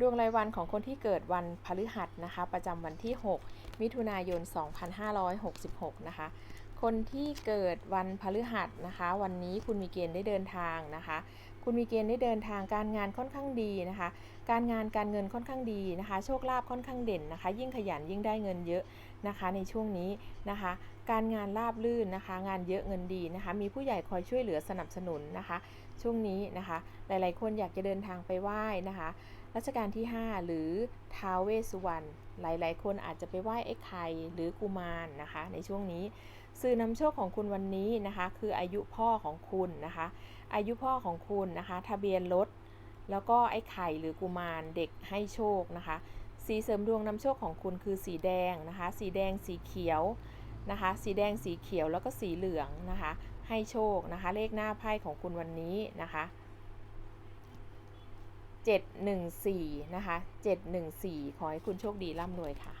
ดวงรายวันของคนที่เกิดวันพฤหัสนะคะ ประจำวันที่ 6 มิถุนายน 2566 นะคะ คนที่เกิดวันพฤหัสนะคะ วันนี้คุณมีเกณฑ์ได้เดินทางนะคะ คุณมีเกณฑ์ได้เดินทางการงานค่อนข้างดีนะคะ การงานการเงินค่อนข้างดีนะคะ โชคลาภค่อนข้างเด่นนะคะ ยิ่งขยันยิ่งได้เงินเยอะนะคะ ในช่วงนี้นะคะ การงานราบลื่นนะคะ งานเยอะเงินดีนะคะ มีผู้ใหญ่คอยช่วยเหลือสนับสนุนนะคะ ช่วงนี้นะคะ หลายๆ คนอยากจะเดินทางไปไหว้นะคะรัชกาลที่ 5 หรือท้าวเวสสุวรรณหลายๆ คนอาจจะไปไหว้ไอ้ไข่หรือกุมารนะคะ ในช่วงนี้สื่อนำโชคของคุณวันนี้นะคะ คืออายุพ่อของคุณนะคะ อายุพ่อของคุณนะคะ ทะเบียนรถ แล้วก็ไอ้ไข่หรือกุมารเด็กให้โชคนะคะ สีเสริมดวงนำโชคของคุณคือสีแดงนะคะ สีแดงสีเขียวนะคะ สีแดงสีเขียวแล้วก็สีเหลืองนะคะ ให้โชคนะคะ เลขหน้าไพ่ของคุณวันนี้นะคะ714นะคะ714 ขอให้คุณโชคดีร่ำรวยค่ะ